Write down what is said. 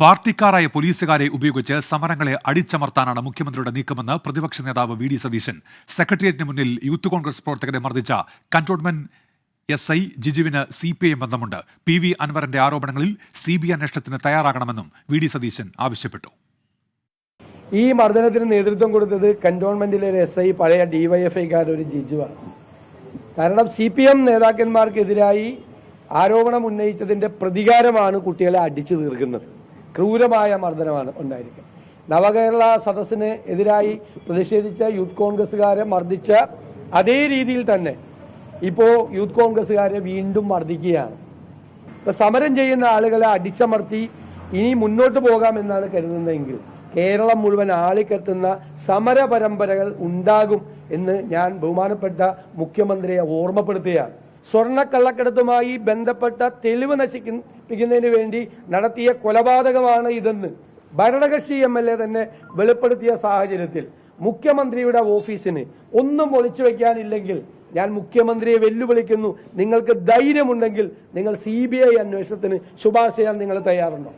പാർട്ടിക്കാരായ പോലീസുകാരെ ഉപയോഗിച്ച് സമരങ്ങളെ അടിച്ചമർത്താനാണ് മുഖ്യമന്ത്രിയുടെ നീക്കമെന്ന് പ്രതിപക്ഷ നേതാവ് വി ഡി സതീശൻ. സെക്രട്ടേറിയറ്റിന് മുന്നിൽ യൂത്ത് കോൺഗ്രസ് പ്രവർത്തകരെ മർദ്ദിച്ച കന്റോൺമെന്റ് എസ് ഐ ജിജുവിന് സി പി ഐ ബന്ധമുണ്ട്. പി വി അൻവറിന്റെ ആരോപണങ്ങളിൽ സി ബി അന്വേഷണത്തിന് തയ്യാറാകണമെന്നും വി ഡി സതീശൻ ആവശ്യപ്പെട്ടു. ഈ മർദ്ദനത്തിന് നേതൃത്വം കൊടുത്തത് കന്റോൺമെന്റിലെ ഒരു എസ് ഐ പഴയ ഡിവൈഎഫ്ഐക്കാരുടെ ഒരു ജിജുവാണ് കാരണം സി പി എം നേതാക്കന്മാർക്കെതിരായി ആരോപണം ഉന്നയിച്ചതിന്റെ പ്രതികാരമാണ് കുട്ടികളെ അടിച്ചു തീർക്കുന്നത്. ക്രൂരമായ മർദ്ദനമാണ് ഉണ്ടായിരിക്കുക. നവകേരള സദസ്സിന് എതിരായി പ്രതിഷേധിച്ച യൂത്ത് കോൺഗ്രസ്സുകാരെ മർദ്ദിച്ച അതേ രീതിയിൽ തന്നെ ഇപ്പോൾ യൂത്ത് കോൺഗ്രസ്സുകാരെ വീണ്ടും മർദ്ദിക്കുകയാണ്. ഇപ്പൊ സമരം ചെയ്യുന്ന ആളുകളെ അടിച്ചമർത്തി ഇനി മുന്നോട്ട് പോകാമെന്നാണ് കരുതുന്നതെങ്കിൽ കേരളം മുഴുവൻ ആളിക്കത്തുന്ന സമര പരമ്പരകൾ ഉണ്ടാകും എന്ന് ഞാൻ ബഹുമാനപ്പെട്ട മുഖ്യമന്ത്രിയെ ഓർമ്മപ്പെടുത്തുകയാണ്. സ്വർണക്കള്ളക്കടത്തുമായി ബന്ധപ്പെട്ട തെളിവ് നശിപ്പിക്കുന്നതിന് വേണ്ടി നടത്തിയ കൊലപാതകമാണ് ഇതെന്ന് ഭരണകക്ഷി എം എൽ എ തന്നെ വെളിപ്പെടുത്തിയ സാഹചര്യത്തിൽ മുഖ്യമന്ത്രിയുടെ ഓഫീസിന് ഒന്നും ഒളിച്ചു വെക്കാനില്ലെങ്കിൽ ഞാൻ മുഖ്യമന്ത്രിയെ വെല്ലുവിളിക്കുന്നു. നിങ്ങൾക്ക് ധൈര്യമുണ്ടെങ്കിൽ നിങ്ങൾ സി ബി ഐ അന്വേഷണത്തിന് ശുപാർശ ചെയ്യാൻ നിങ്ങൾ തയ്യാറുണ്ടോ?